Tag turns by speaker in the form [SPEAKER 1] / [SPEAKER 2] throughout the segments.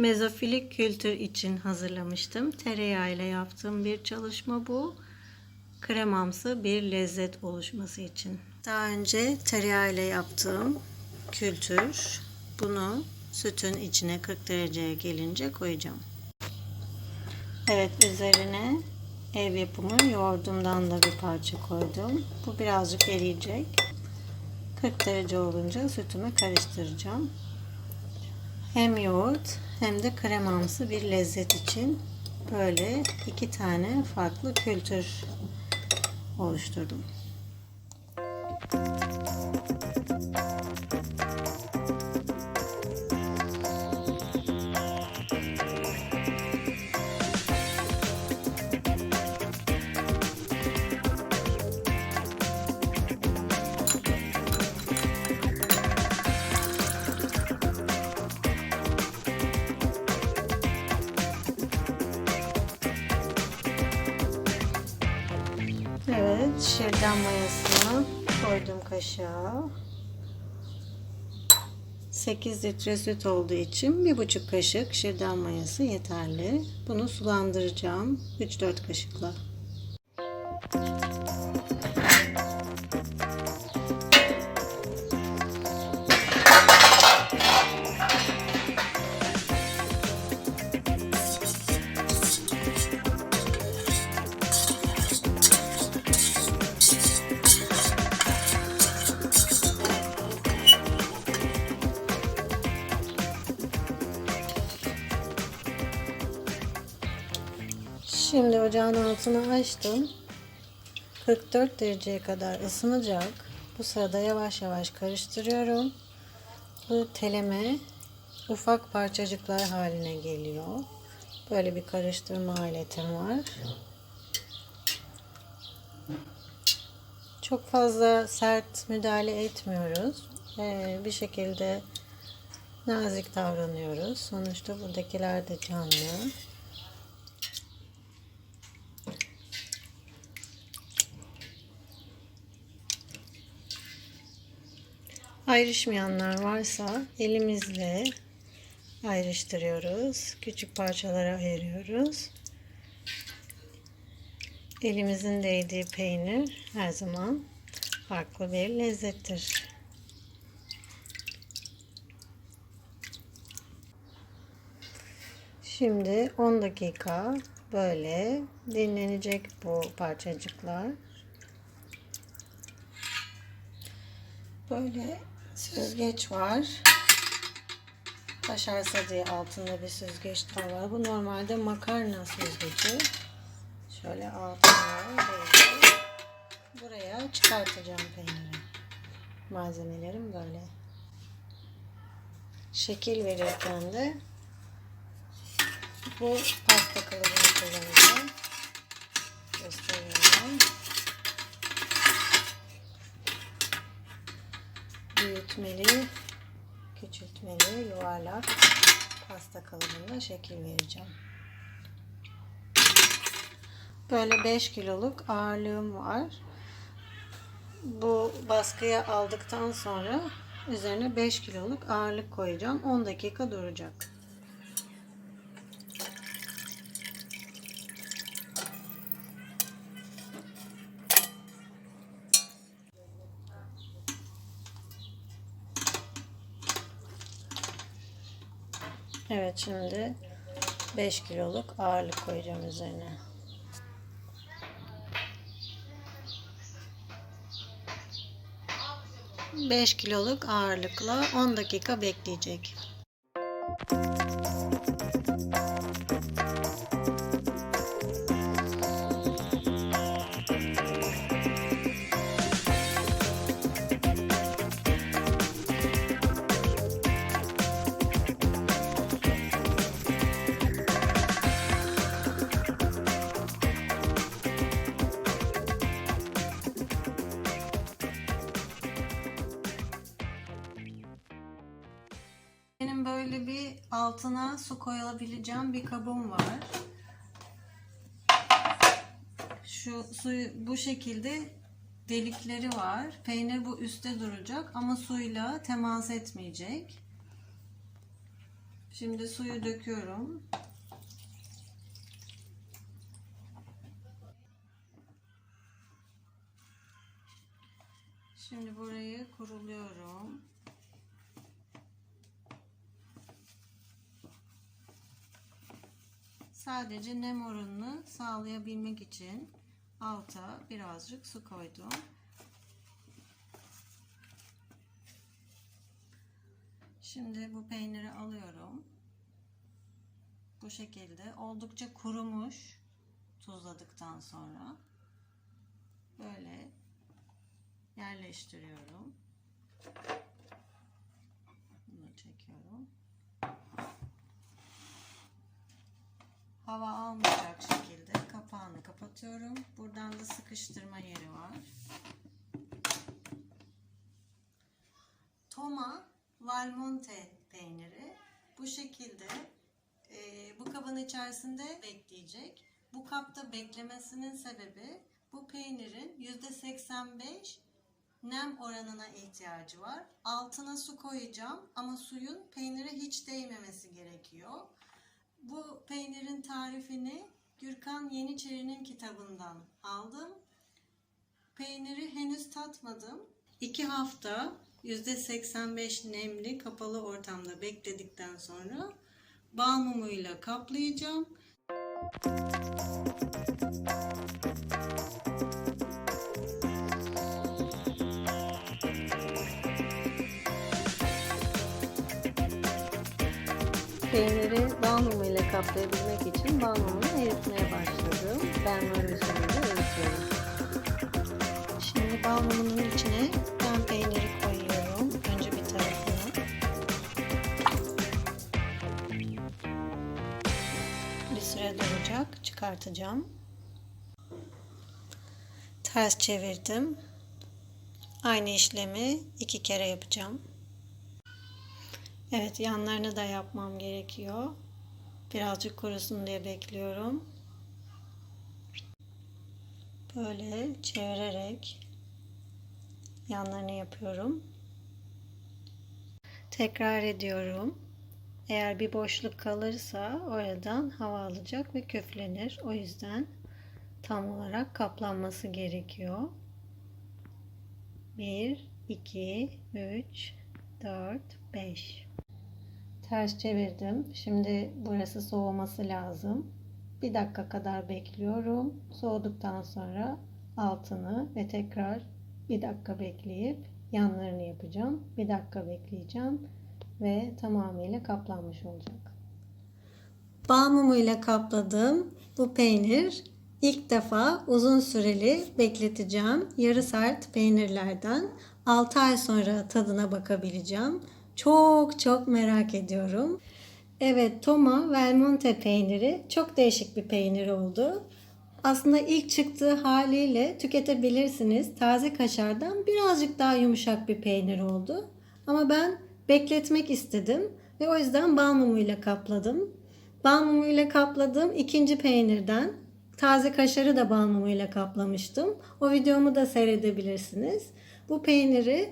[SPEAKER 1] Mezofilik kültür için hazırlamıştım. Tereyağı ile yaptığım bir çalışma bu. Kremamsı bir lezzet oluşması için. Daha önce tereyağı ile yaptığım kültür. Bunu sütün içine 40 dereceye gelince koyacağım. Evet üzerine ev yapımı yoğurdumdan da bir parça koydum. Bu birazcık eriyecek. 40 derece olunca sütümü karıştıracağım. Hem yoğurt hem de kremamsı bir lezzet için böyle iki tane farklı kültür oluşturdum. Evet, şırdan mayasını koydum kaşığa. 8 litre süt olduğu için 1,5 kaşık şırdan mayası yeterli. Bunu sulandıracağım 3-4 kaşıkla. Şimdi ocağın altını açtım. 44 dereceye kadar ısınacak. Bu sırada yavaş yavaş karıştırıyorum. Bu teleme ufak parçacıklar haline geliyor. Böyle bir karıştırma aletim var. Çok fazla sert müdahale etmiyoruz. Ee, bir şekilde nazik davranıyoruz. Sonuçta buradakiler de canlı. Ayrışmayanlar varsa elimizle ayrıştırıyoruz. Küçük parçalara ayırıyoruz. Elimizin değdiği peynir her zaman farklı bir lezzettir. Şimdi 10 dakika böyle dinlenecek bu parçacıklar. Böyle süzgeç var. Taşarsa diye altında bir süzgeç daha var. Bu normalde makarna süzgeci. Şöyle altına buraya çıkartacağım peyniri. Malzemelerim böyle. Şekil verirken de bu pasta kalıbını kullanacağım. Gösteriyorum. Büyütmeli, küçültmeli, yuvarlak pasta kalıbında şekil vereceğim. Böyle 5 kiloluk ağırlığım var. Bu baskıya aldıktan sonra üzerine 5 kiloluk ağırlık koyacağım. 10 dakika duracak. Evet şimdi 5 kiloluk ağırlık koyacağım üzerine. Beş kiloluk ağırlıkla 10 dakika bekleyecek. Böyle bir altına su koyabileceğim bir kabım var. Şu suyu bu şekilde delikleri var. Peynir bu üstte duracak ama suyla temas etmeyecek. Şimdi suyu döküyorum. Şimdi burayı kuruluyorum. Sadece nem oranını sağlayabilmek için alta birazcık su koydum. Şimdi bu peyniri alıyorum. Bu şekilde oldukça kurumuş tuzladıktan sonra böyle yerleştiriyorum. Bunu çekiyorum. Hava almayacak şekilde kapağını kapatıyorum. Buradan da sıkıştırma yeri var. Toma Valmonte peyniri bu şekilde e, bu kabın içerisinde bekleyecek. Bu kapta beklemesinin sebebi bu peynirin %85 nem oranına ihtiyacı var. Altına su koyacağım ama suyun peynire hiç değmemesi gerekiyor. Bu peynirin tarifini Gürkan Yeniçeri'nin kitabından aldım. Peyniri henüz tatmadım. 2 hafta %85 nemli kapalı ortamda bekledikten sonra bal mumuyla kaplayacağım. Peyniri bal mumu ile kaplayabilmek için bal mumunu eritmeye başladım. Ben böyle usulüyle eritiyorum. Şimdi bal mumunun içine ben peyniri koyuyorum. Önce bir tarafına. Bir süre duracak. Çıkartacağım. Ters çevirdim. Aynı işlemi iki kere yapacağım. Evet yanlarını da yapmam gerekiyor. Birazcık kurusun diye bekliyorum. Böyle çevirerek yanlarını yapıyorum. Tekrar ediyorum. Eğer bir boşluk kalırsa oradan hava alacak ve küflenir. O yüzden tam olarak kaplanması gerekiyor. 1, 2, 3, 4, 5. Ters çevirdim. Şimdi burası soğuması lazım. Bir dakika kadar bekliyorum. Soğuduktan sonra altını ve tekrar bir dakika bekleyip yanlarını yapacağım. Bir dakika bekleyeceğim ve tamamıyla kaplanmış olacak. Bal mumuyla kapladım. Bu peynir ilk defa uzun süreli bekleteceğim. Yarı sert peynirlerden 6 ay sonra tadına bakabileceğim. Çok çok merak ediyorum. Evet, Toma Velmonte peyniri çok değişik bir peynir oldu. Aslında ilk çıktığı haliyle tüketebilirsiniz. Taze kaşardan birazcık daha yumuşak bir peynir oldu. Ama ben bekletmek istedim ve o yüzden bal mumuyla kapladım. Bal mumuyla kapladığım ikinci peynirden taze kaşarı da bal mumuyla kaplamıştım. O videomu da seyredebilirsiniz. Bu peyniri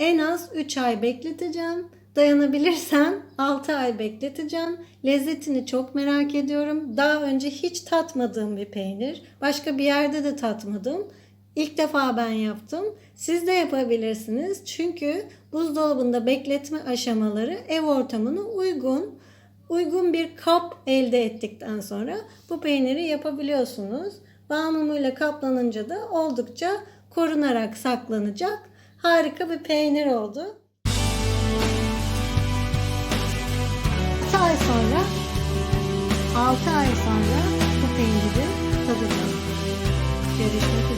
[SPEAKER 1] en az 3 ay bekleteceğim. Dayanabilirsem 6 ay bekleteceğim. Lezzetini çok merak ediyorum. Daha önce hiç tatmadığım bir peynir. Başka bir yerde de tatmadım. İlk defa ben yaptım. Siz de yapabilirsiniz. Çünkü buzdolabında bekletme aşamaları ev ortamına uygun. Uygun bir kap elde ettikten sonra bu peyniri yapabiliyorsunuz. Bal mumuyla kaplanınca da oldukça korunarak saklanacak. Harika bir peynir oldu. 6 ay sonra 6 ay sonra bu peynirin tadını görüşmek üzere.